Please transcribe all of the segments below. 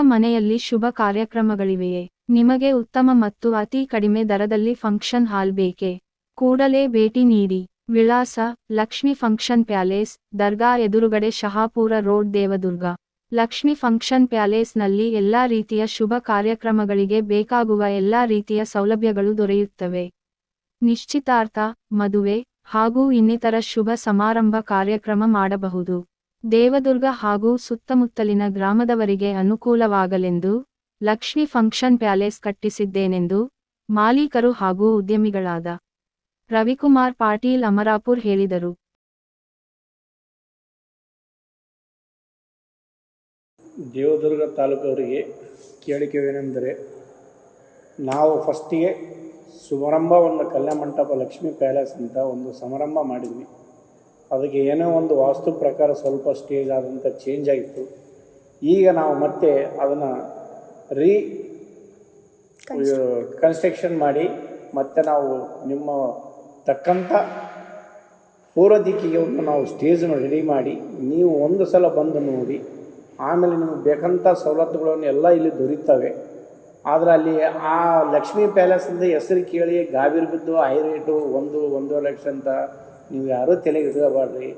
ಮನೆಯಲ್ಲಿ ಶುಭ ಕಾರ್ಯಕ್ರಮಗಳಿವೆಯೇ? ನಿಮಗೆ ಉತ್ತಮ ಮತ್ತು ಅತಿ ಕಡಿಮೆ ದರದಲ್ಲಿ ಫಂಕ್ಷನ್ ಹಾಲ್ ಬೇಕೇ? ಕೂಡಲೇ ಭೇಟಿ ನೀಡಿ. ವಿಳಾಸ, ಲಕ್ಷ್ಮಿ ಫಂಕ್ಷನ್ ಪ್ಯಾಲೇಸ್, ದರ್ಗಾ ಎದುರುಗಡೆ ಶಹಾಪುರ ರೋಡ್, ದೇವದುರ್ಗ. ಲಕ್ಷ್ಮಿ ಫಂಕ್ಷನ್ ಪ್ಯಾಲೇಸ್ನಲ್ಲಿ ಎಲ್ಲಾ ರೀತಿಯ ಶುಭ ಕಾರ್ಯಕ್ರಮಗಳಿಗೆ ಬೇಕಾಗುವ ಎಲ್ಲಾ ರೀತಿಯ ಸೌಲಭ್ಯಗಳು ದೊರೆಯುತ್ತವೆ. ನಿಶ್ಚಿತಾರ್ಥ, ಮದುವೆ ಹಾಗೂ ಇನ್ನಿತರ ಶುಭ ಸಮಾರಂಭ ಕಾರ್ಯಕ್ರಮ ಮಾಡಬಹುದು. ದೇವದುರ್ಗ ಹಾಗೂ ಸುತ್ತಮುತ್ತಲಿನ ಗ್ರಾಮದವರಿಗೆ ಅನುಕೂಲವಾಗಲೆಂದು ಲಕ್ಷ್ಮಿ ಫಂಕ್ಷನ್ ಪ್ಯಾಲೇಸ್ ಕಟ್ಟಿಸಿದ್ದೇನೆಂದು ಮಾಲೀಕರು ಹಾಗೂ ಉದ್ಯಮಿಗಳಾದ ರವಿಕುಮಾರ್ ಪಾಟೀಲ್ ಅಮರಾಪುರ್ ಹೇಳಿದರು. ದೇವದುರ್ಗ ತಾಲೂಕವರಿಗೆ ಕೇಳಿಕೆವೇನೆಂದರೆ, ನಾವು ಫಸ್ಟಿಗೆ ಸಮಾರಂಭ ಒಂದು ಕಲ್ಯಾಣ ಮಂಟಪ ಲಕ್ಷ್ಮೀ ಪ್ಯಾಲೇಸ್ ಅಂತ ಒಂದು ಸಮಾರಂಭ ಮಾಡಿದ್ವಿ. ಅದಕ್ಕೆ ಏನೋ ಒಂದು ವಾಸ್ತು ಪ್ರಕಾರ ಸ್ವಲ್ಪ ಸ್ಟೇಜ್ ಆದಂಥ ಚೇಂಜ್ ಆಯಿತು ಈಗ ನಾವು ಮತ್ತೆ ಅದನ್ನು ರೀ ಕನ್ಸ್ಟ್ರಕ್ಷನ್ ಮಾಡಿ ಮತ್ತೆ ನಾವು ನಿಮ್ಮ ತಕ್ಕಂಥ ಪೂರ್ವ ದಿಕ್ಕಿಗೆ ಒಂದು ನಾವು ಸ್ಟೇಜನ್ನು ರೆಡಿ ಮಾಡಿ ನೀವು ಒಂದು ಸಲ ಬಂದು ನೋಡಿ ಆಮೇಲೆ ನಿಮಗೆ ಬೇಕಂಥ ಸವಲತ್ತುಗಳನ್ನು ಎಲ್ಲ ಇಲ್ಲಿ ದೊರೀತವೆ. ಆದರೆ ಅಲ್ಲಿ ಆ ಲಕ್ಷ್ಮೀ ಪ್ಯಾಲೇಸಿಂದ ಹೆಸರು ಕೇಳಿ ಗಾಬರಿ ಬಿದ್ದು ಹೈ ರೇಟು ಒಂದು ಒಂದೂವರೆ ಲಕ್ಷ ಅಂತ ನೀವು ಯಾರೂ ತಲೆಗೆ ಇಟ್ಕೋಬಾರ್ರಿ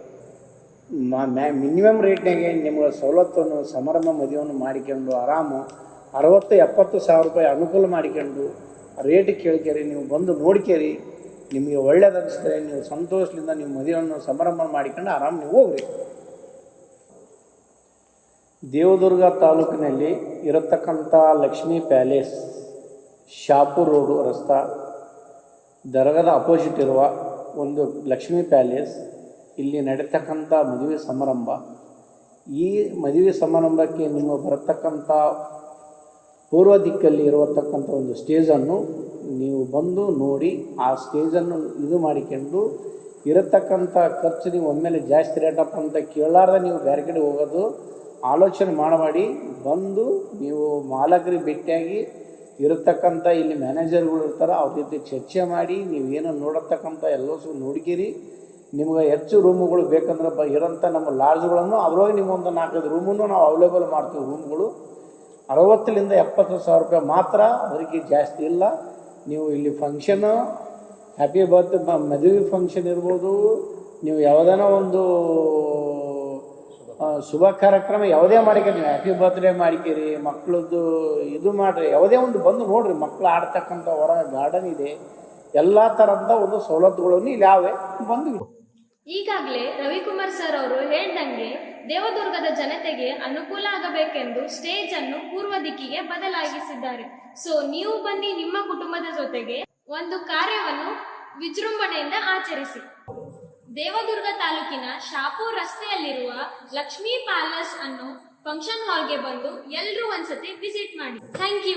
ಮ್ಯಾ ಮಿನಿಮಮ್ ರೇಟ್ನಾಗೆ ನಿಮ್ಗೆ ಸವಲತ್ತನ್ನು, ಸಮಾರಂಭ ಮದುವೆಯನ್ನು ಮಾಡಿಕೊಂಡು, ಆರಾಮು ಅರವತ್ತು, ಎಪ್ಪತ್ತು ಸಾವಿರ ರೂಪಾಯಿ ಅನುಕೂಲ ಮಾಡಿಕೊಂಡು ರೇಟ್ ಕೇಳ್ಕೇರಿ, ನೀವು ಬಂದು ನೋಡ್ಕೇರಿ. ನಿಮಗೆ ಒಳ್ಳೇದು ಅನಿಸ್ತದೆ ನೀವು ಸಂತೋಷದಿಂದ ನೀವು ಮದುವೆಯನ್ನು, ಸಮಾರಂಭ ಮಾಡಿಕೊಂಡು ಆರಾಮ್ ನೀವು ಹೋಗ್ರಿ. ದೇವದುರ್ಗ ತಾಲೂಕಿನಲ್ಲಿ ಇರತಕ್ಕಂಥ ಲಕ್ಷ್ಮೀ ಪ್ಯಾಲೇಸ್ ಶಾಪುರ್ ರೋಡು ರಸ್ತಾ, ದರ್ಗದ ಅಪೋಸಿಟ್ ಇರುವ ಒಂದು ಲಕ್ಷ್ಮೀ ಪ್ಯಾಲೇಸ್, ಇಲ್ಲಿ ನಡೀತಕ್ಕಂಥ ಮದುವೆ ಸಮಾರಂಭ. ಈ ಮದುವೆ ಸಮಾರಂಭಕ್ಕೆ ನಿಮ್ಮ ಬರತಕ್ಕಂಥ ಪೂರ್ವ ದಿಕ್ಕಲ್ಲಿ ಇರತಕ್ಕಂಥ ಒಂದು ಸ್ಟೇಜನ್ನು ನೀವು ಬಂದು ನೋಡಿ, ಆ ಸ್ಟೇಜನ್ನು ಇದು ಮಾಡಿಕೊಂಡು ಇರತಕ್ಕಂಥ ಖರ್ಚು ನೀವು ಒಮ್ಮೆಲೆ ಜಾಸ್ತಿ ರೇಟಪ್ಪ ಅಂತ ಕೇಳಾರ್ದ ನೀವು ಬೇರೆ ಕಡೆ ಹೋಗೋದು, ಆಲೋಚನೆ ಮಾಡಬೇಡಿ. ಬಂದು ನೀವು ಮಾಲಕರಿಗೆ ಭೇಟಿಯಾಗಿ ಇರತಕ್ಕಂಥ ಇಲ್ಲಿ ಮ್ಯಾನೇಜರ್ಗಳು ಇರ್ತಾರೆ, ಅವ್ರ ಜೊತೆ ಚರ್ಚೆ ಮಾಡಿ ನೀವೇನು ನೋಡತಕ್ಕಂಥ ಎಲ್ಲಸು ನೋಡ್ಕಿರಿ. ನಿಮ್ಗೆ ಹೆಚ್ಚು ರೂಮುಗಳು ಬೇಕಂದ್ರೆ ಬ ಇರೋಂಥ ನಮ್ಮ ಲಾಡ್ಜ್ಗಳನ್ನು ನಿಮಗೆ ನಿಮ್ಮೊಂದು ನಾಲ್ಕೈದು ರೂಮನ್ನು ನಾವು ಅವೈಲೇಬಲ್ ಮಾಡ್ತೀವಿ ರೂಮ್ಗಳು. ಅರವತ್ತರಿಂದ ಎಪ್ಪತ್ತು ಸಾವಿರ ರೂಪಾಯಿ ಮಾತ್ರ ಅದಕ್ಕೆ ಜಾಸ್ತಿ ಇಲ್ಲ. ನೀವು ಇಲ್ಲಿ ಫಂಕ್ಷನು ಹ್ಯಾಪಿ ಬರ್ತ್ ಮದುವೆ ಫಂಕ್ಷನ್ ಇರ್ಬೋದು, ನೀವು ಯಾವುದಾನ ಒಂದು ಶುಭ ಕಾರ್ಯಕ್ರಮ ಯಾವುದೇ ಮಾಡಿಕೆ ನೀವು ಹ್ಯಾಪಿ ಬರ್ತ್ಡೇ ಮಾಡಿಕೇರಿ ಮಕ್ಕಳದ್ದು ಇದು ಮಾಡಿರಿ. ಯಾವುದೇ ಒಂದು ಬಂದು ನೋಡ್ರಿ. ಮಕ್ಕಳು ಆಡ್ತಕ್ಕಂಥ ಹೊರ ಗಾರ್ಡನ್ ಇದೆ. ಎಲ್ಲ ಥರದ ಒಂದು ಸವಲತ್ತುಗಳನ್ನು ಇಲ್ಲಿ ಯಾವೆ ಬಂದು ಈಗಾಗಲೇ ರವಿಕುಮಾರ್ ಸರ್ ಅವರು ಹೇಳ್ದಂಗೆ ದೇವದುರ್ಗದ ಜನತೆಗೆ ಅನುಕೂಲ ಆಗಬೇಕೆಂದು ಸ್ಟೇಜ್ ಅನ್ನು ಪೂರ್ವ ದಿಕ್ಕಿಗೆ ಬದಲಾಗಿಸಿದ್ದಾರೆ ಸೊ ನೀವು ಬನ್ನಿ ನಿಮ್ಮ ಕುಟುಂಬದ ಜೊತೆಗೆ ಒಂದು ಕಾರ್ಯವನ್ನು ವಿಜೃಂಭಣೆಯಿಂದ ಆಚರಿಸಿ. ದೇವದುರ್ಗ ತಾಲೂಕಿನ ಶಾಪೂರ್ ರಸ್ತೆಯಲ್ಲಿರುವ ಲಕ್ಷ್ಮೀ ಪ್ಯಾಲೇಸ್ ಅನ್ನು ಫಂಕ್ಷನ್ ಹಾಲ್ಗೆ ಬಂದು ಎಲ್ಲರೂ ಒಂದ್ಸತಿ ವಿಸಿಟ್ ಮಾಡಿ. Thank you